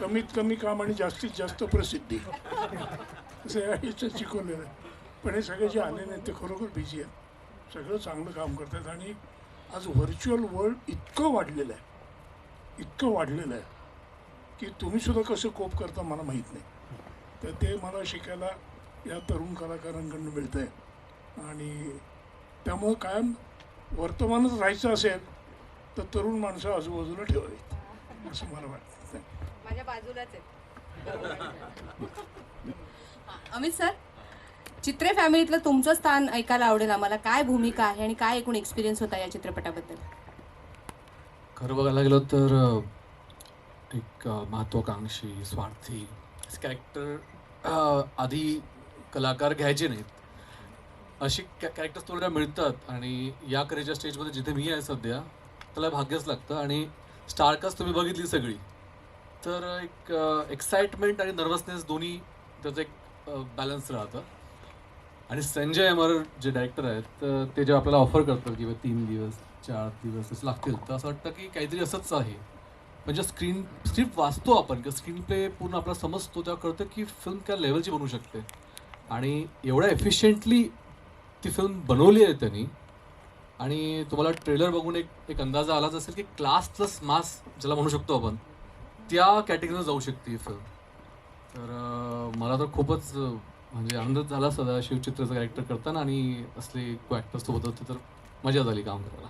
कमीत कमी काम आणि जास्तीत जास्त प्रसिद्धी. असं या ह्याच्यात शिकवलेलं आहे. पण हे सगळे जे आले नाहीत ते खरोखर बिझी आहेत. सगळं चांगलं काम करतात आणि आज व्हर्च्युअल वर्ल्ड इतकं वाढलेलं आहे. इतकं वाढलेलं आहे की तुम्हीसुद्धा कसं कोप करता मला माहीत नाही. तर ते मला शिकायला या तरुण कलाकारांकडून मिळतं आहे आणि त्यामुळं कायम वर्तमानच राहायचं असेल तर तरुण माणसं आजूबाजूला ठेवावीत. असं मला वाटतं माझ्या बाजूलाच आहेत. अमित सर चित्रे फॅमिलीतलं तुमचं स्थान ऐकायला आवडेल आम्हाला. काय भूमिका आहे आणि काय एकूण एक्सपिरियन्स होता या चित्रपटाबद्दल? खरं बघायला गेलं तर एक अ, महत्त्वाकांक्षी स्वार्थी कॅरेक्टर आधी कलाकार घ्यायचे नाहीत. अशी कॅ कॅरेक्टर्स थोड्या मिळतात आणि या करेच्या स्टेजमध्ये जिथे मी आहे सध्या त्याला भाग्यच लागतं आणि स्टारकास्ट तुम्ही बघितली सगळी. तर एक एक्साइटमेंट आणि नर्वसनेस दोन्ही त्याचं एक बॅलन्स राहतं. आणि संजय अमर जे डायरेक्टर आहेत तर ते जे आपल्याला ऑफर करतात किंवा तीन दिवस चार दिवस असं लागतील तर असं वाटतं की काहीतरी असंच आहे. म्हणजे स्क्रीन स्क्रिप्ट वाचतो आपण किंवा स्क्रीन प्ले पूर्ण आपला समजतो तेव्हा कळतं की फिल्म त्या लेवलची बनवू शकते. आणि एवढ्या एफिशियंटली ती फिल्म बनवली आहे त्यांनी. आणि तुम्हाला ट्रेलर बघून एक एक अंदाजा आलाच असेल की क्लास प्लस मास ज्याला म्हणू शकतो आपण त्या कॅटेगरीनं जाऊ शकते फिल्म तर मला तर खूपच म्हणजे आनंदच झाला सदा शिवचित्रचं कॅरेक्टर करताना आणि असले को ॲक्टर्स सोबत होते तर मजा झाली काम करायला.